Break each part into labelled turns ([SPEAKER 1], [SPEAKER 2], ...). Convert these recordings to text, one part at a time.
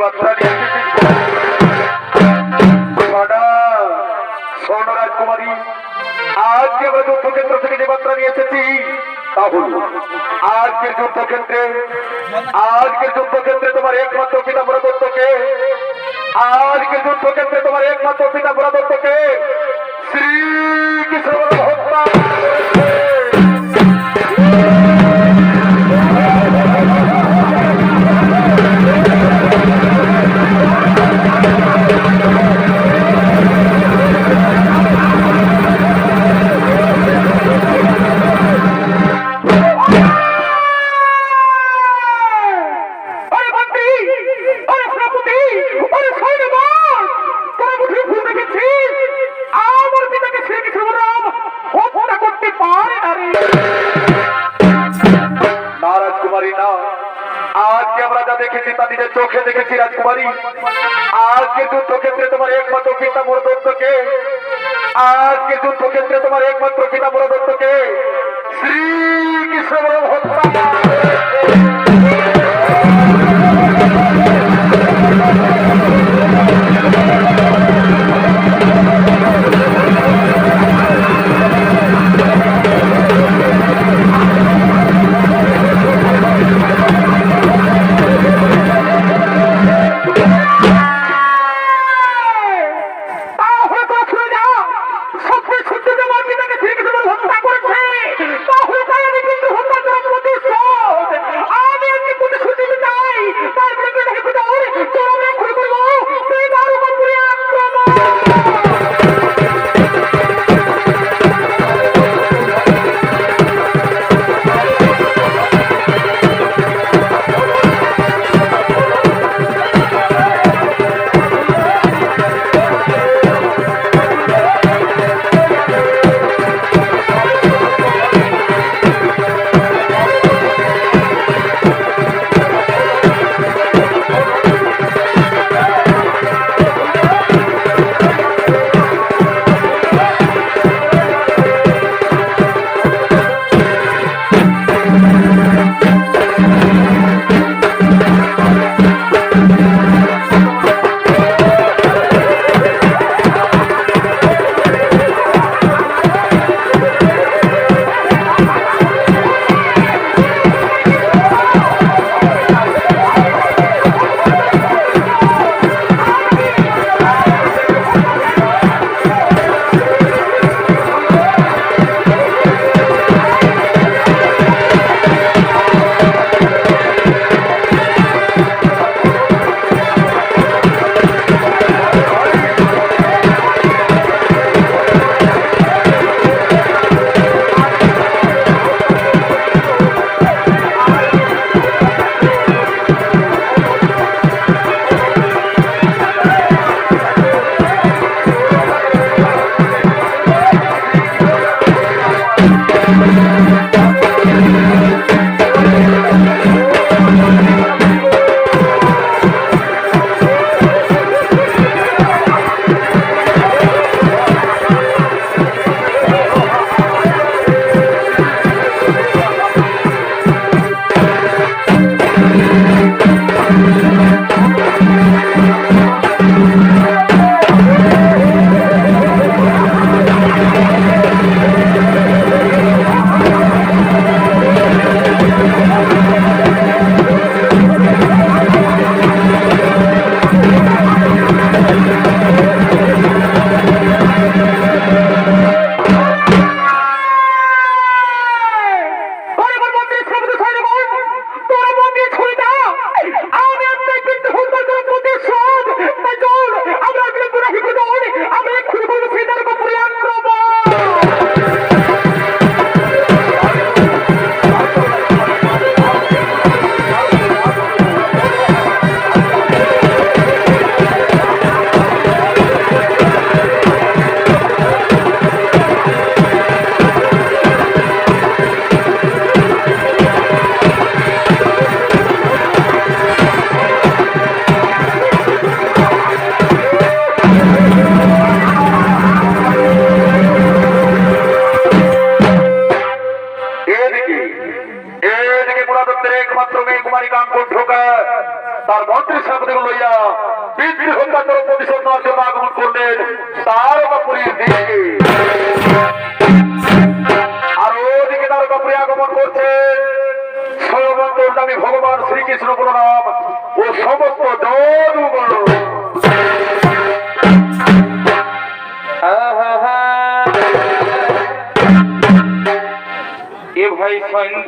[SPEAKER 1] বাচ্চাকে স্বর্ণ রাজকুমারী, আজকে আমরা যুদ্ধক্ষেত্র থেকে যে বার্তা নিয়ে এসেছি, তা হল আজকের যুদ্ধক্ষেত্রে আজকের যুদ্ধক্ষেত্রে তোমার একমাত্র পিতা পুরাতত্ত্বকে আজকের যুদ্ধক্ষেত্রে তোমার
[SPEAKER 2] প্রতিভা মূলত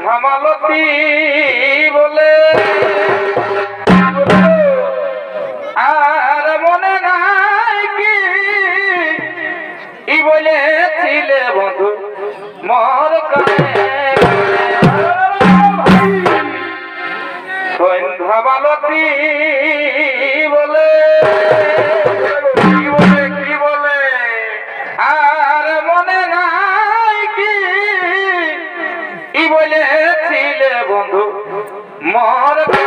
[SPEAKER 2] ধামালতি বলে। আর মনে নাই কি? ই বলেছিলে বন্ধু মর
[SPEAKER 3] সন্ধ্যাবালতি বলে। Marvel.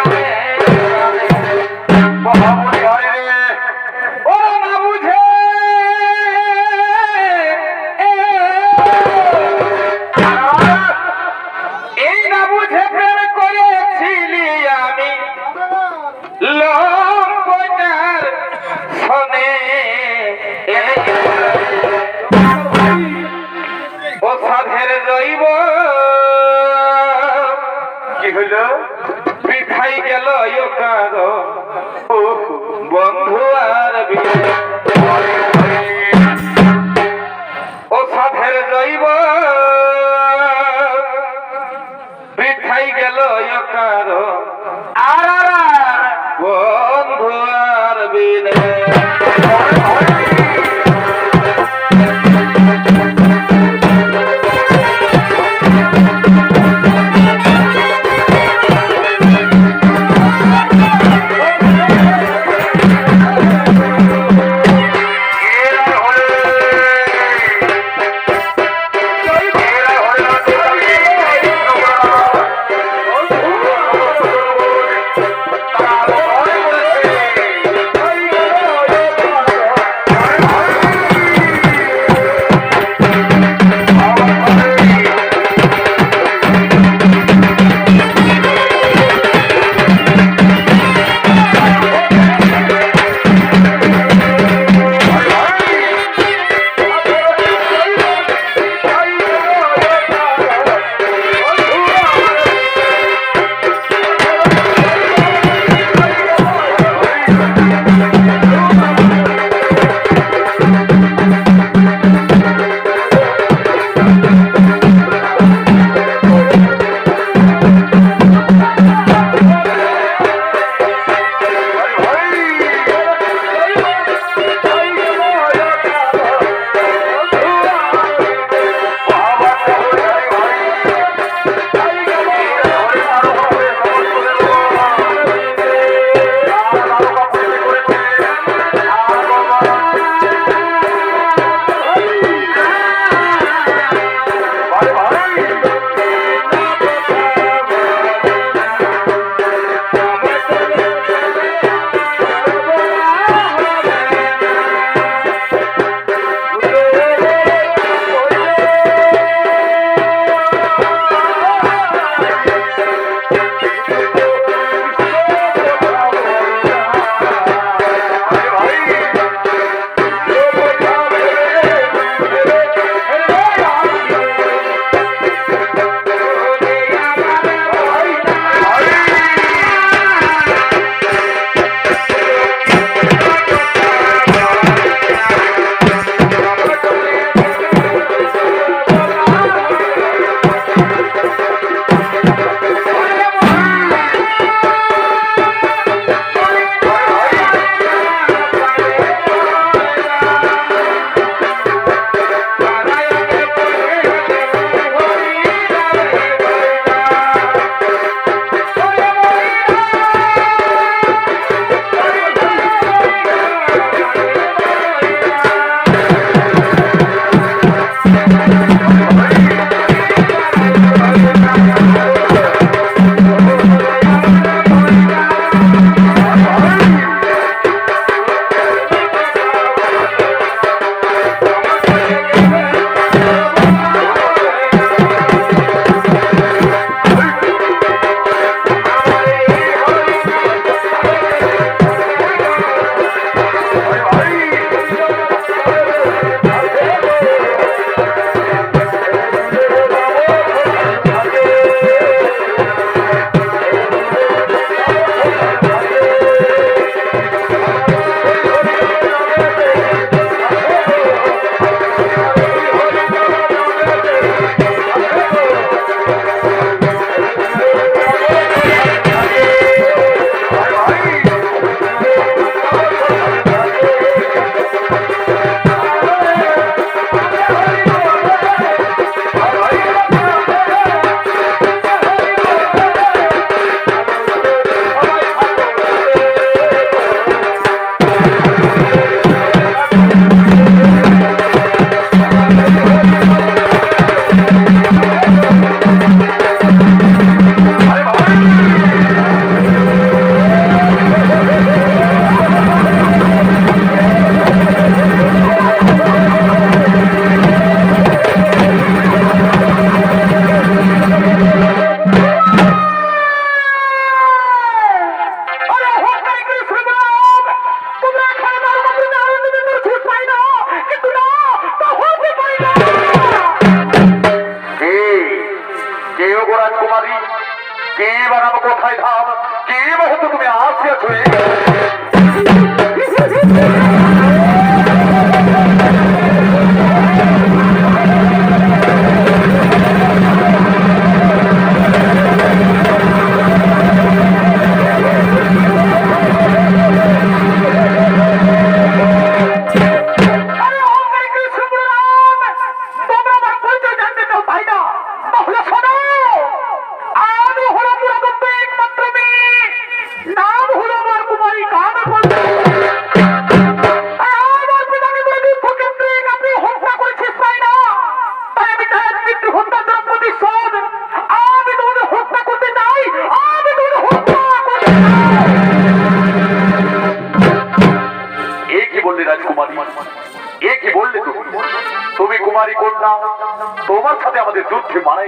[SPEAKER 3] meu pai não!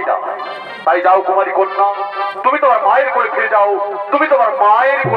[SPEAKER 3] চাই
[SPEAKER 1] তাই যাও কুমারী কন্যা। তুমি তোমার মায়ের করে ফিরে যাও। তুমি তোমার মায়ের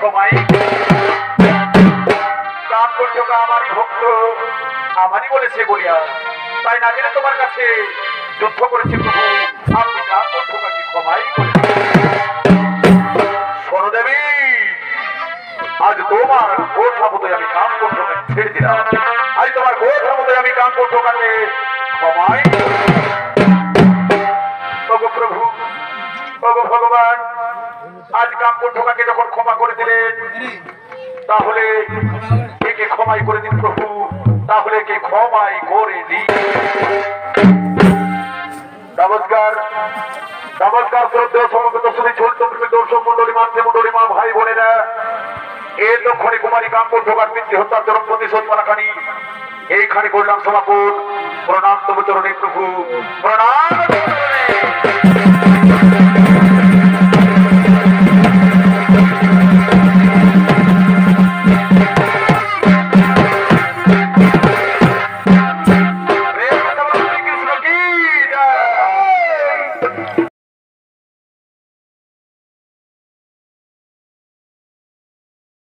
[SPEAKER 1] ক্ষমাই আমারই ভক্ত, আমারই বলেছে বলিয়া। তাই না জেনে তোমার কাছে যুদ্ধ করেছে প্রভু? আপনি কঠোরাকে ক্ষমাই সরদেবী আজ তোমার আমি কাম কঠোরাকে ছেড়ে দিলাম। কাম্য যখন ক্ষমা করে দিলেন, তাহলে একে ক্ষমাই করে দিন প্রভু, তাহলে কে ক্ষমাই করে দিন। নমস্কার নমস্কার শ্রদ্ধেয় সমবেত শুধু চলিত দর্শক মন্ডলী মানছে মন্ডলী মা ভাই বোনেরা। এর লক্ষণে কুমারী কাম্য ঠোকার পিতৃ হত্যার চরম প্রতিশোধ মানাখানি এইখানে করলাম সমাপন। প্রণাম তব চরণে প্রভু। প্রণাম